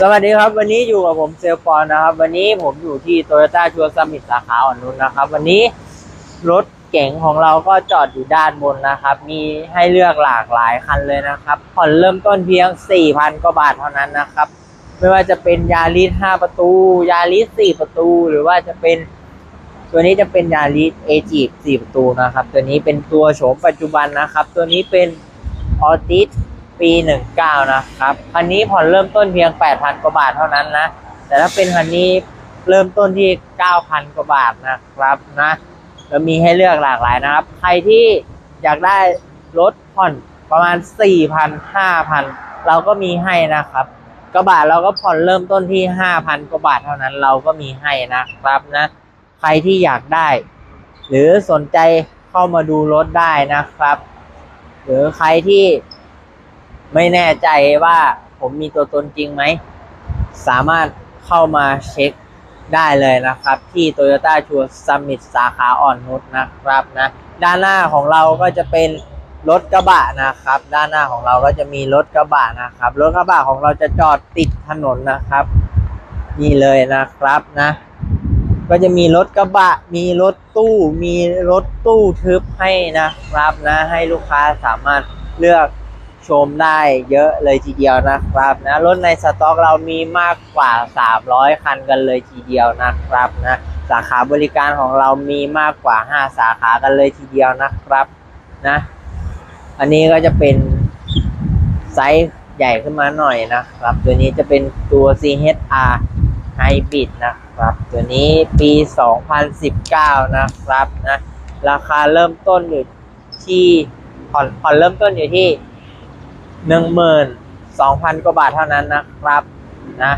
สวัสดีครับ วันนี้อยู่กับผมเซลปอนนะครับ วันนี้ผมอยู่ที่โตโยต้าชัวร์สมิธสาขาอ่อนนุชนะครับ วันนี้รถเก๋งของเราก็จอดอยู่ด้านบนนะครับ มีให้เลือกหลากหลายคันเลยนะครับ ผ่อนเริ่มต้นเพียง 4,000กว่าบาทเท่านั้นนะครับ ไม่ว่าจะเป็นยาริส5ประตู ยาริส4ประตู หรือว่าจะเป็นตัวนี้จะเป็นยาริสเอจี4ประตูนะครับ ตัวนี้เป็นตัวโฉมปัจจุบันนะครับ ตัวนี้เป็นออติส ปี 19 นะครับคันนี้ผ่อนเริ่มต้นเพียง 8,000 กว่าบาทเท่านั้นนะ แต่ถ้าเป็นคันนี้เริ่มต้นที่ 9,000 กว่าบาทนะครับนะแล้วมีให้เลือกหลากหลายนะครับ ใครที่อยากได้รถผ่อนประมาณ 4,000 5,000 เราก็มีให้นะครับกระบะเราก็ผ่อนเริ่มต้นที่ 5,000 กว่าบาทเท่านั้นเราก็มีให้นะครับนะ ใครที่อยากได้ หรือสนใจเข้ามาดูรถได้นะครับ หรือใครที่ ไม่แน่ใจว่าผมมีตัวตนจริงไหม สามารถเข้ามาเช็คได้เลยนะครับ ที่ Toyota ชัวร์สมิธสาขาอ่อนนุชนะครับนะ ด้านหน้าของเราก็จะเป็นรถกระบะนะครับ ด้านหน้าของเราก็จะมีรถกระบะนะครับ รถกระบะของเราจะจอดติดถนนนะครับ นี่เลยนะครับนะ ก็จะมีรถกระบะ มีรถตู้ มีรถตู้ทึบให้นะครับนะ ให้ลูกค้าสามารถเลือก ชมได้เยอะเลยทีเดียวนะครับนะรถในสต็อกเรามีมากกว่า 300 คันกันเลยทีเดียวนะครับนะสาขาบริการของเรามีมากกว่า 5 สาขากันเลยทีเดียวนะครับนะอันนี้ก็จะเป็นไซส์ใหญ่ขึ้นมาหน่อยนะครับ ตัวนี้จะเป็นตัว CHR Hybrid นะครับ ตัวนี้ปี 2019 นะครับนะราคาเริ่มต้นอยู่ที่ผ่อนผ่อนเริ่มต้นอยู่ที่ 12,000กว่าบาทเท่านั้นนะครับนะ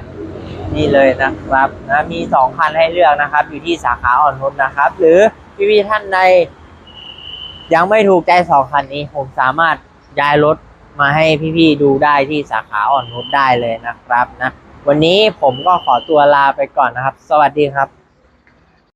นี่เลยนะครับนะมี2คันให้เลือกนะครับ อยู่ที่สาขาอ่อนนุชนะครับ หรือพี่ๆท่านใดยังไม่ถูกใจ2คันนี้ ผมสามารถย้ายรถมาให้พี่ๆดูได้ที่สาขาอ่อนนุชได้เลยนะครับนะวันนี้ผมก็ขอตัวลาไปก่อนนะครับ สวัสดีครับ